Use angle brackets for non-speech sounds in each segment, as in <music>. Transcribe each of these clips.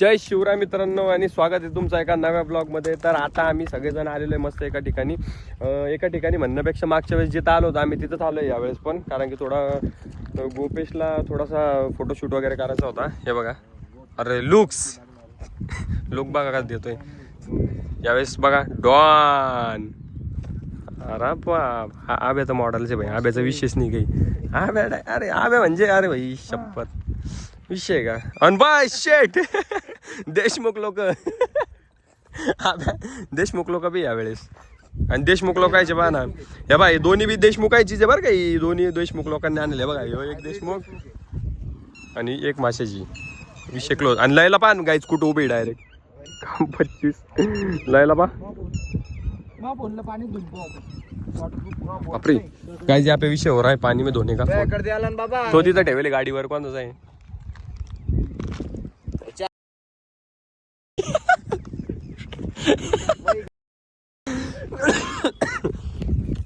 जय शिवराय मित्रांनो आणि स्वागत आहे तुमचं एका नव्या ब्लॉगमध्ये. तर आता आम्ही सगळेजण आलेलो आहे मस्त एका ठिकाणी. एका ठिकाणी म्हणण्यापेक्षा मागच्या वेळेस जिथं आलो होतो आम्ही तिथंच आलो आहे यावेळेस पण. कारण की थोडा गोपेशला थोडासा फोटोशूट वगैरे करायचा होता. हे बघा. अरे लुक्स लुक बघा का देतोय. यावेळेस बघा डॉन अरे बाप. हा आब्याचं मॉडेलचे भाई. आब्याचा विशेष नाही काही. आब्या अरे आब्या म्हणजे अरे भाई शपथ. विषय का? अन बाय शेट देशमुख लोक. देशमुख लोक बी यावेळेस. आणि देशमुख लोकांचे पहा ना. हे बाय दोन्ही बी देशमुखायची जे बरं का ही दोन्ही देशमुख लोकांनी आणले बघा. ह्यो एक देशमुख आणि एक माशाची विषय क्लोज आणि लयला पहा गाईच कुठं उभी डायरेक्ट पच्चीस लयला पाणी आपण बापरे. काय जे आपल्या विषय हो रहा है पानी में धोने का. तो तिथं ठेवले गाडीवर कोणताच आहे.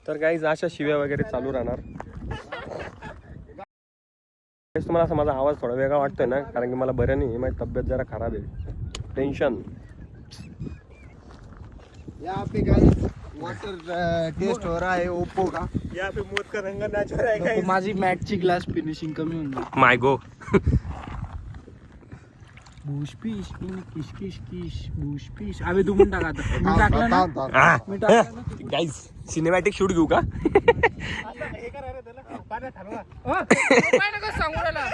तर काही अशा शिव्या वगैरे चालू राहणार. तुम्हाला असा माझा आवाज थोडा वेगळा वाटतोय ना कारण की मला बरं नाही माझी तब्येत जरा खराब आहे. टेन्शन यहाँ पे गाइस वाटर टेस्ट हो रहा है ओप्पो का. यहाँ पे मौत का रंगा नाच रहा है. माझी मॅटची ग्लास फिनिशिंग कमी होऊन माय गो भूश पिश किश किश किश भूश पिश. अबे तू पण टाक आता मी टाकलं ना? मी टाकलं ना? गाईज सिनेमॅटिक शूट घेऊ का. अ, काय नका सांगू राहिला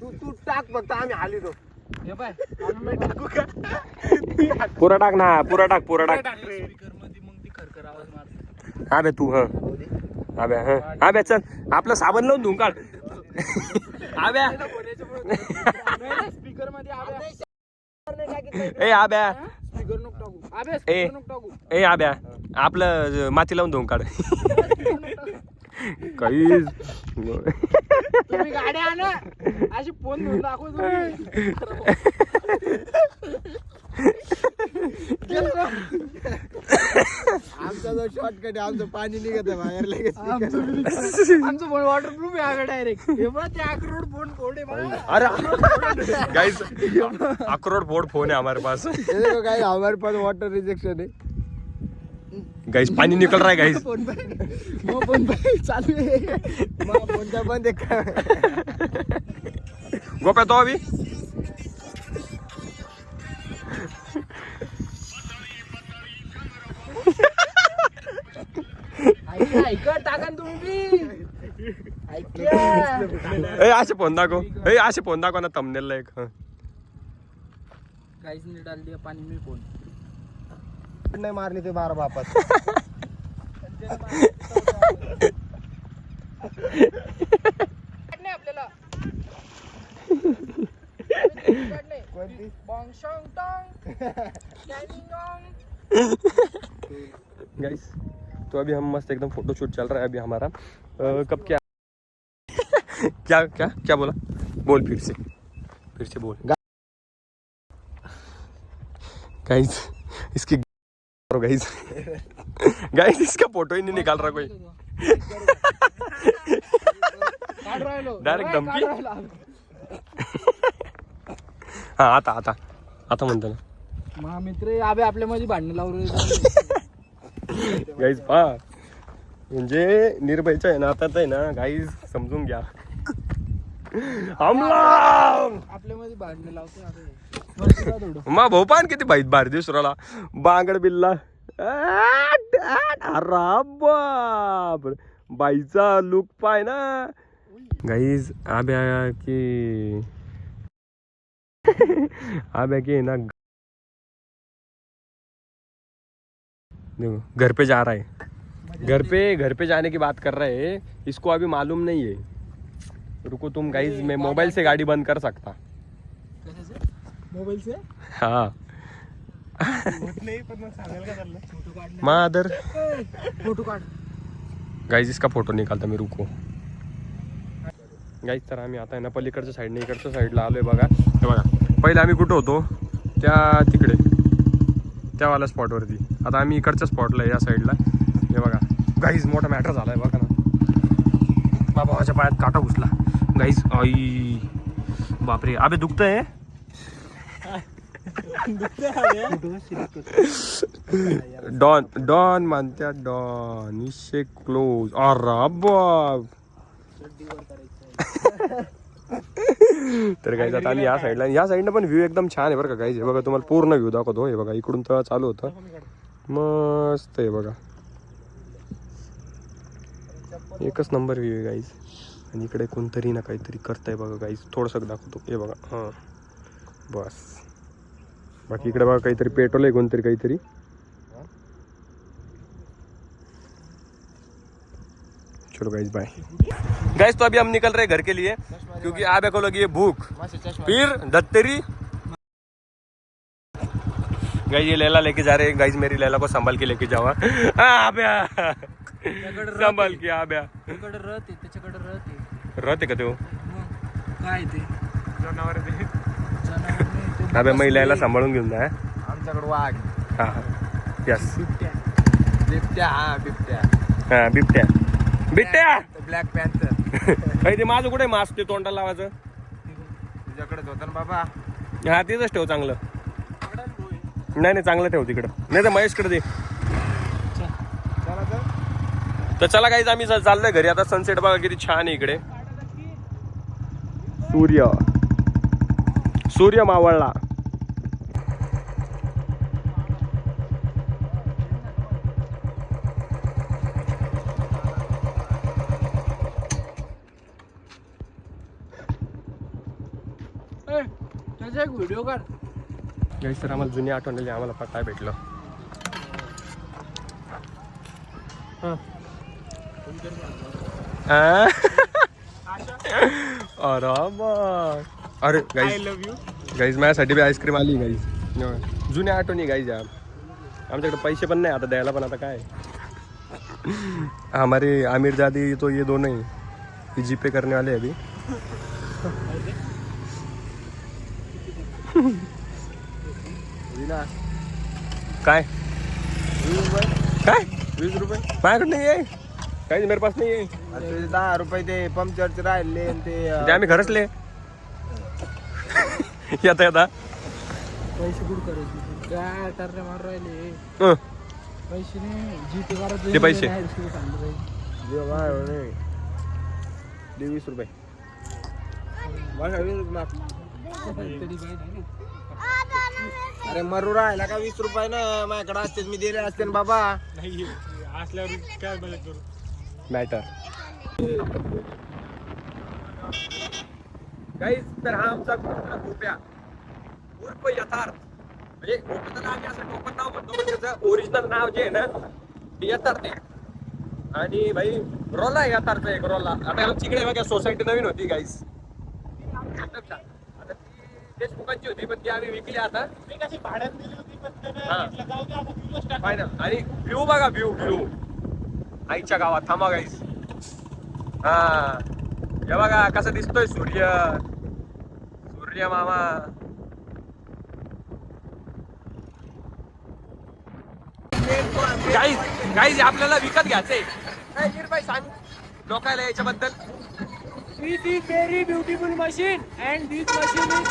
तू तू टाक फक्त आम्ही आली तो. हे पाय. आम्ही टाकू का? पुरा टाक ना पुरा टाक पुरा टाक. स्पीकरमध्ये मग ती खरखर आवाज मारते. अबे तू ह. अबे ह. अबे चल. आपलं साबण लावून धुवून काढ. आब्या <laughs> स्पीकरमध्ये आबे ए आब्या. स्पीकर नको टाकू. आबे ए. स्पीकर नको टाकू. ए आब्या. आपलं ज- माती लावून धुवून काढ. <laughs> काही तुम्ही गाड्या आणा. अशी फोन घेऊन दाखव तुम्ही आमचा जो शॉर्टकट आहे आमचं पाणी निघत आहे बाहेर लगेच. आमचं फोन वॉटरप्रूफ आहे. आगं डायरेक्ट हे बघ ते अक्रोड फोन फोड आहे. अरे गाइस अक्रोड बोर्ड फोन है हमारे पास. ये देखो गाइस हमारे पास वाटर रिजेक्शन है गाइस पानी निकल रहा है गाइस फोन पे मग फोन पे <laughs> चालू आहे मग कोणता बंद आहे का गोप्या तो अभी। ऐक ऐक टाका ना तुम्ही बी ऐक ए असे फोन दाखव ए असे फोन दाखव ना तमनेल एक हं. काहीच नाही डाल दिया पाणी मी फोन। नाही मारली ते बारा बापात डॉंग गाइस तो अभी हम मस्त एकदम फ़ोटो शूट चल रहा है अभी हमारा। अ, कब क्या? क्या क्या क्या बोला? बोल फिर से। फिर से बोल। गाइस इसकी गाइस गाइस इसका फोटो ही नहीं निकाल रहा कोई. ओय, धमकी? हा आता आता. आता म्हणतो ना. महामित्र आबे आपल्या मध्ये भांडण लावून गाईज पहा. म्हणजे निर्भयचं आहे ना आता आहे ना गाईज समजून घ्या. आपल्या मध्ये भांडण लावतो मा भाऊ किती बाईत बाहेर दिसराला बांगड बिल्ला. बाईचा लुक पाय ना. गाईज आब्या की. आब्या की ना. देखो, घर पे जा रहा है. घर पे घर पे जाने की बात कर रहे हैं. इसको अभी मालूम नहीं है. रुको तुम गाइज़ मैं मोबाइल से गाड़ी बंद कर सकता. मोबाईल से हाँ. नाही पण मग सांगायला काय चाललं फोटो काढ. मादर फोटो काढ गाईज इसका फोटो निकालता मी रुको. गाईज तर आम्ही आता आहे ना पलीकडच्या साईडने इकडच्या साईडला आलोय बघा. हे बघा पहिले आम्ही कुठं होतो? त्या तिकडे. त्यावाल्या स्पॉटवरती आता आम्ही इकडच्या स्पॉटला आहे या साईडला हे बघा. गाईज मोठा मॅटर झालाय बघा ना. बाबाच्या पायात काटा घुसला. गाईज आई. बापरे. अबे दुखतंय डॉन डॉन म्हणत्या डॉन विषय क्लोज अरे बाप तर आता या या पण एकदम छान आहे बरं का काही बघा, तुम्हाला पूर्ण व्ह्यू दाखवतो. हे बघा, इकडून चालू होतं. मस्त आहे बघा. एकच नंबर व्ह्यू आहे गाईज आणि इकडे कोणतरी ना काहीतरी करताय बघा गाईज थोडंसं दाखवतो. हे बघा, हाँ. बस. बाकी इकडे बघा काहीतरी पेट्रोल आहे कोणतरी काहीतरी. चलो गाइस बाय गाइस तो अभी हम निकल रहे हैं घर के लिए क्योंकि आबे को लगी है भूख। फिर दत्तेरी। गाइस ये लैला लेके जा रहे हैं। गाइस मेरी लैला को संभाल के लेके जावा हाँ, संभाल के रथ आहे रहते का तो मग काय ते? जनावर ते आब्या महिलाला सांभाळून घेऊन जा आमच्याकडे वाघ. हा यस बिबट्या. बिबट्या हा बिबट्या. हा बिबट्या. बिबट्या! ब्लॅक पॅन्थर काही ते माझं कुठे मास्क ते तोंडाला लावायचं. तुझ्याकडेच होता ना बाबा. हा तेच ठेव चांगलं. नाही नाही चांगलं ठेव तिकडं. नाही तर महेशकडे दे. चला तर. चला काहीच आम्ही चाललोय घरी. आता सनसेट बघा किती छान आहे इकडे. सूर्य. सूर्य मावळला त्याचा एक व्हिडिओ काढ तर आम्हाला जुनी आठवण आली आम्हाला काय भेटलं? <laughs> अरे बा. अरे लव्ह यू गाईज माझ्यासाठी बी आईस्क्रीम आली गाईज जुन्या आठवणी गाईज यार आमच्याकडे पैसे पण नाही आता द्यायला पण आता काय? हमारे आमिर दादी तो ये दोनों ही. ये जीपे करने वाले हैं अभी. काय? वीस रुपये काय? वीस रुपये माझ्याकडे नाही आहे. काही मेरे पास नाही आहे. दहा रुपये ते पंक्चरचे राहिले आणि ते आम्ही खरंचले <laughs> येता येता. पैसे कुठं करायचे? काय मार राहिले? हं. पैसे नाही. जी ते पैसे. वीस रुपये. अरे मरू राहिला का वीस रुपये ना? माझ्याकडे असते मी दिले असते ना बाबा. मॅटर गाईज तर हा आमचा मित्र गोप्या? उर्फ यथार्थ. म्हणजे गोप्याचं आम्ही असं टोपण नाव म्हणतो त्याचं. ओरिजिनल नाव जे आहे ना ते यथार्थ आहे. आणि भाई रोला आहे यथार्थ एक रोला आता आमची इकडे बघा सोसायटी नवीन होती गाईज आता ती देशमुखांची होती पण ती आम्ही विकली आता. फायनल आणि व्ह्यू बघा व्ह्यू व्ह्यू आईच्या गावात थांबा गाईस हा. हे बघा कसं दिसतोय सूर्य. सूर्य मामा. गाईज गाईज आपल्याला विकत घ्यायचंय. काय गिरबाई सांग. लोकायला याच्याबद्दल. This is very beautiful machine and this machine is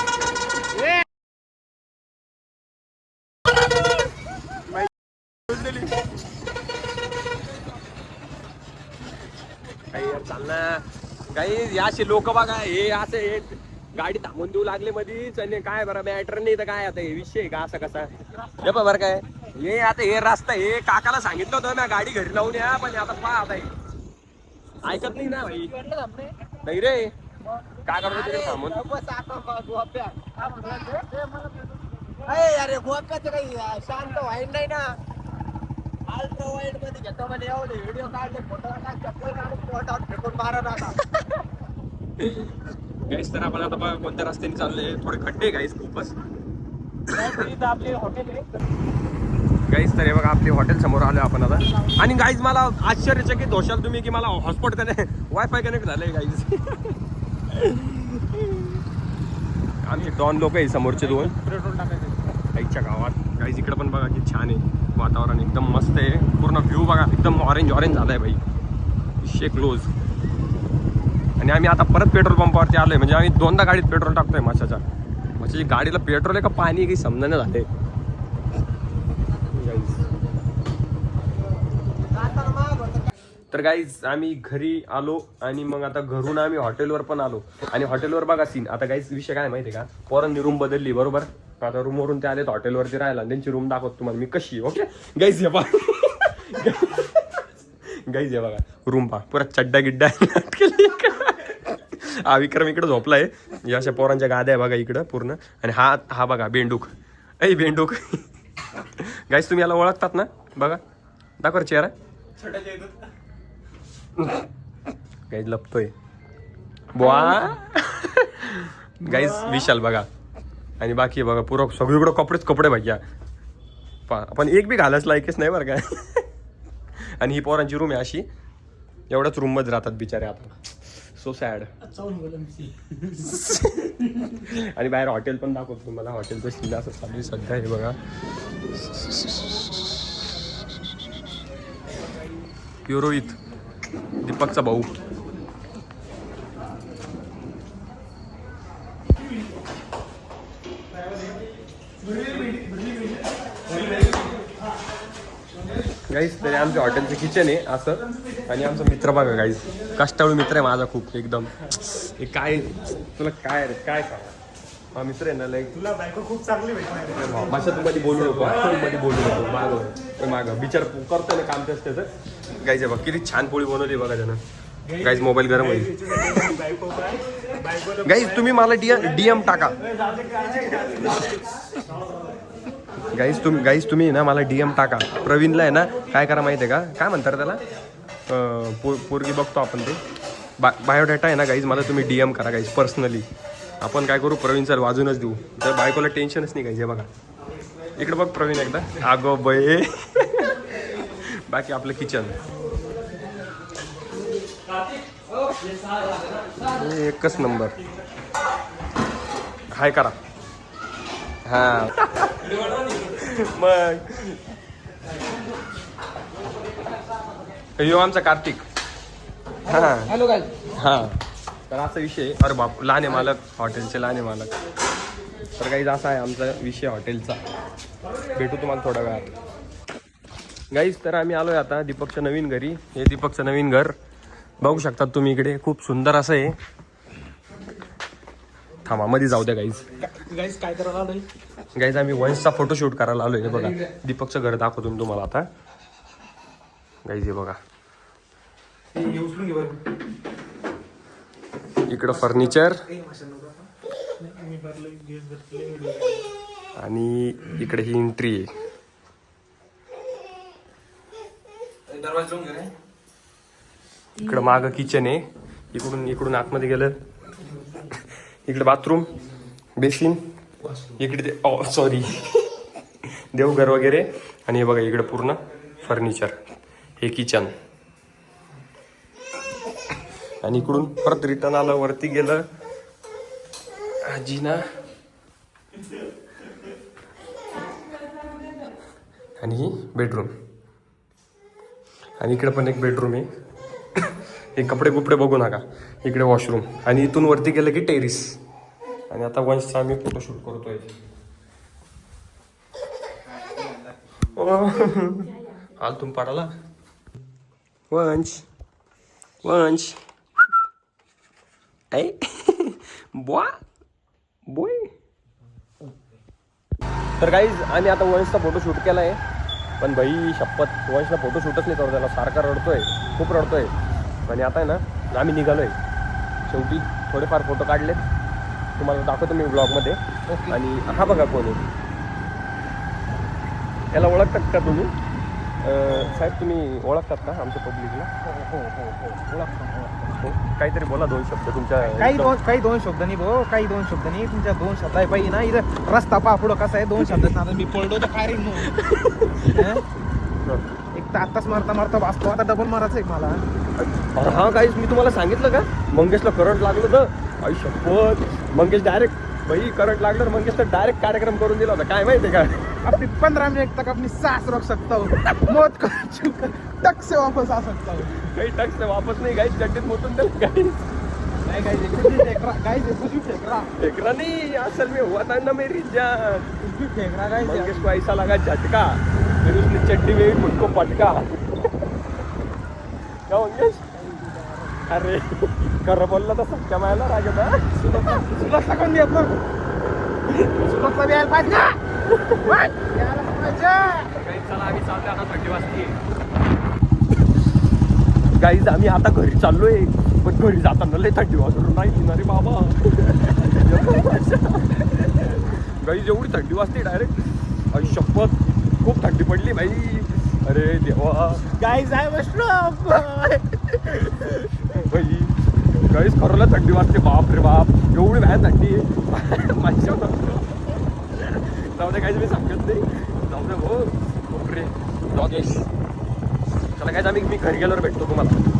चालना काही असे लोक बघा हे असं हे गाडी थांबून देऊ लागले मधीच आणि काय बरं बॅटर नाही तर काय आता हे विषय का असं कसा? हे बरं काय हे आता हे रस्ता हे काकाला सांगितलं होतं ना गाडी घरी लावून या पण आता पहा आता हे. ऐकत नाही ना भाई नाही रे. काय करतो तिथे थांबून. बस अरे अरे गोप्याचं काही शांत वाईट नाही ना. अल्ट्रा वाईडमध्ये घेतो म्हणे एवढे व्हिडिओ काढले फोटो चप्पल काढून फोटो फेकून मारत आता गाईस तर आपण आता बघा कोणत्या रस्त्याने चाललोय. थोडे खड्डे गाईस खूपच. गाईज तर हे बघा, आपली हॉटेल समोर आलो आपण आता. आणि गाईज मला आश्चर्यचकित होशाल तुम्ही की मला हॉटस्पॉट कनेक्ट वायफाय कनेक्ट झालंय गाईज आमचे डॉन लोक आहे समोरचे दोन. पेट्रोल टाकायचं आईच्या गावात. गाईज इकडे पण बघा किती छान आहे वातावरण, एकदम मस्त आहे. पूर्ण व्ह्यू बघा, एकदम ऑरेंज ऑरेंज झालाय भाई. विषय क्लोज आणि आम्ही आता परत पेट्रोल पंपावरती आलोय. म्हणजे आम्ही दोनदा गाडीत पेट्रोल टाकतोय माशाच्या माशाची गाडीला पेट्रोल आहे का पाणी काही समजा नाही झाले तर गाईज आम्ही घरी आलो आणि मग आता घरून आम्ही हॉटेलवर पण आलो. आणि हॉटेलवर बघा सीन आता गाईज विषय काय माहिती आहे का? पोरांनी रूम बदलली बरोबर? आता रूमवरून ते आलेत हॉटेलवरती राहिला त्यांची रूम दाखवतो तुम्हाला मी कशी ओके गाईज हे बा गाईज या बघा. रूम पा पुरा चड्डा गिड्डा हा विक्रम इकडं झोपलाय. या अशा पोरांच्या गाद्या आहे बघा इकडं पूर्ण. आणि हा हा बघा बेंडूक ऐ बेंडूक गाईज तुम्ही याला ओळखतात ना? बघा. दाखव चेहरा. गाईज लपतोय. बुवा. गाईज विशाल बघा. आणि बाकी बघा पुरा सगळीकडं कपडेच कपडे भैया. पा पण एक बी घालायच लायकच नाही बरं काय आणि ही पोरांची रूम आहे अशी. एवढ्याच रूममध्ये राहतात बिचारे आता सो सॅड आणि बाहेर हॉटेल पण दाखवतो तुम्हाला. हॉटेलचं शिल्ला असं चालू सध्या हे बघा. युरोहित दीपकचा भाऊ. गाईस तरी आमच्या हॉटेलचं किचन आहे असं. आणि आमचा मित्र बघा गाईस कष्टाळू मित्र आहे माझा खूप एकदम. हे काय तुला काय रे काय सांगा? हा मित्र आहे ना लाईक तुला बायको खूप चांगली भेटणार भाषा तू मध्ये बोलू नको तू मध्ये बोलू नको. माग माग. विचार करतो ना काम तेच त्याचं. गाईज बघ किती छान पोळी बनवली बघा त्यानं. गाईज मोबाईल गरम होईल. गाईज तुम्ही मला डीएम टाका. गाईज तुम्ही गाईज तुम्ही ना मला डी एम टाका. प्रवीणला आहे ना काय करा माहिती आहे का? काय म्हणतात त्याला? पो पोरगी बघतो आपण ते. बा बायोडेटा आहे ना गाईज मला तुम्ही डी एम करा गाईज पर्सनली आपण काय करू? प्रवीण सर वाजूनच देऊ. तर बायकोला टेन्शनच नाही गाईज हे बघा. इकडे बघ प्रवीण एकदा. आगो बये <laughs> बाकी आपलं किचन एकच नंबर हाय करा. हां. मग. यो आमचा कार्तिक. हा. हॅलो काय हा. तर असा विषय आहे. अरे बाप लहाने मालक. हॉटेलचे लहाने मालक. तर काही असा आहे आमचा विषय हॉटेलचा. भेटू तुम्हाला थोड्या वेळात. गाईज तर आम्ही आलोय आता दीपकच्या नवीन घरी. हे दीपकचं नवीन घर. बघू शकतात तुम्ही इकडे. खूप सुंदर असं आहे. थांबा मध्ये जाऊ द्या गाईज गाईस काय करायला आलोय? गाईज आम्ही वन्सचा फोटोशूट करायला आलो आहे बघा. दीपकचं घर दाखवतो मी तुम्हाला आता. गाईज हे बघा. इकडं फर्निचर आणि इकडे ही एंट्री आहे. इकडं मागं किचन आहे. इकडून इकडून आतमध्ये गेलं. इकडे बाथरूम बेसिन इकडे ते oh, सॉरी देवघर वगैरे. आणि हे बघा इकडे पूर्ण फर्निचर हे किचन आणि इकडून परत रिटर्न आलं वरती गेलं. आजीना. आणि ही बेडरूम आणि इकडे पण एक बेडरूम आहे. हे कपडे कुपडे बघू नका. इकडे वॉशरूम आणि इथून वरती गेलं की टेरिस आणि आता वंशचा आम्ही फोटोशूट करतोय. हाल तुम पाडाला वंश वंश ऐ बुवा बोय तर काहीच आम्ही आता वंशचा फोटो शूट केला आहे पण भाई शपथ. वंशला फोटो शूटच नाही करू त्याला. सारखा रडतोय. खूप रडतोय. आणि आता आहे ना आम्ही निघालोय. शेवटी थोडेफार फोटो काढलेत. तुम्हाला दाखवतो मी ब्लॉगमध्ये आणि हा बघा कोण आहे. याला ओळखतात का तुम्ही? साहेब तुम्ही ओळखतात का आमच्या पब्लिकला हो हो हो ओळखतो हो काहीतरी बोला दोन शब्द तुमच्या काही दोन काही दोन शब्द नाही भाऊ काही दोन शब्द नाही. तुमच्या दोन शब्द आहे. पाहिजे ना इथं रस्ता पहा पुढं कसा आहे. दोन शब्द मी पळलो तर काय? <laughs> एक तर आत्ताच मारता मारता वाचतो. आता डबल मारायचं आहे मला. हा काहीच मी तुम्हाला सांगितलं का? मंगेशला करंट लागलं तर? आई शपथ. मंगेश डायरेक्ट भाई करंट लागलं तर मंगेश तर डायरेक्ट कार्यक्रम करून दिला होता. काय माहितीये का? अपनी पंद्रह मिनट तक अपनी सांस रोक सकता हूँ मौत को छूकर टक से वापस आ सकता हूँ काही टक्स वापस नाही गाईच गड्डीत मोठून दिलं काही. नाही काही रहा गाइस ये कुछ भी फेंक रहा फेंक रहा नहीं. असल में हुआ था ना मेरी जान. कुछ भी फेंक रहा गाइस मंगेश को ऐसा लगा झटका. फिर उसने चड्डी में भी मुझको पटका. क्या मंगेश? अरे. कर बोलला तर सख्या मायला येता सुलभला कोण देत ना पाहिजे ना? वाट, द्यायला पाहिजे. वाजते गाईज आम्ही आता घरी चाललोय पण घरी जाताना लय थंडी वाजून नाही ना रे बाबा. गाईज एवढी थंडी वाजते डायरेक्ट आई शपथ खूप थंडी पडली भाई अरे देवा. गाईज आहे बसलो भाई गाईज खरोला थंडी वाजते बाप रे बाप. एवढी भॅन थंडी माझ्या जाऊ दे काहीच मी सांगत नाही. जाऊ दे भाऊ. बापरे जाऊ दे. चला काय आम्ही मी घरी गेल्यावर भेटतो तुम्हाला.